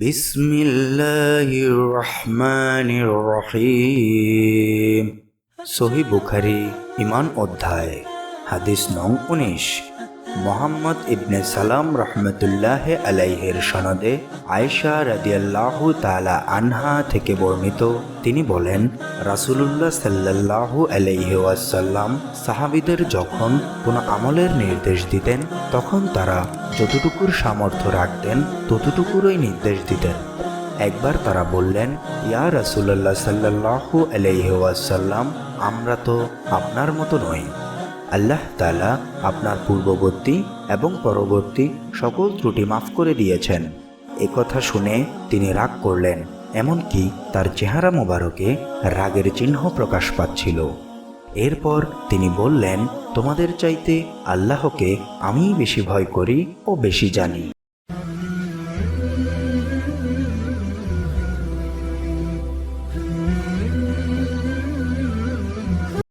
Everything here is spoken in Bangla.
بسم الله الرحمن الرحيم সহি বুখারি ইমান অধ্যায় হাদিস নং উনিশ মোহাম্মদ ইবনে সালাম রহমতুল্লাহ আলাইহের সনদে আয়েশা রাদিয়াল্লাহু তালা আনহা থেকে বর্ণিত, তিনি বলেন, রাসূলুল্লাহ সাল্লাল্লাহু আলাইহি ওয়াসাল্লাম সাহাবিদের যখন কোনো আমলের নির্দেশ দিতেন, তখন তারা যতটুকুর সামর্থ্য রাখতেন, ততটুকুরই নির্দেশ দিতেন। একবার তারা বললেন, ইয়া রাসূলুল্লাহ সাল্লাল্লাহু আলাইহি ওয়াসাল্লাম, আমরা তো আপনার মতো নই। আল্লাহ তালা আপনার পূর্ববর্তী এবং পরবর্তী সকল ত্রুটি মাফ করে দিয়েছেন। কথা শুনে তিনি রাগ করলেন, এমনকি তার চেহারা মোবারকে রাগের চিহ্ন প্রকাশ পাচ্ছিল। এরপর তিনি বললেন, তোমাদের চাইতে আল্লাহকে আমি বেশি ভয় করি ও বেশি জানি।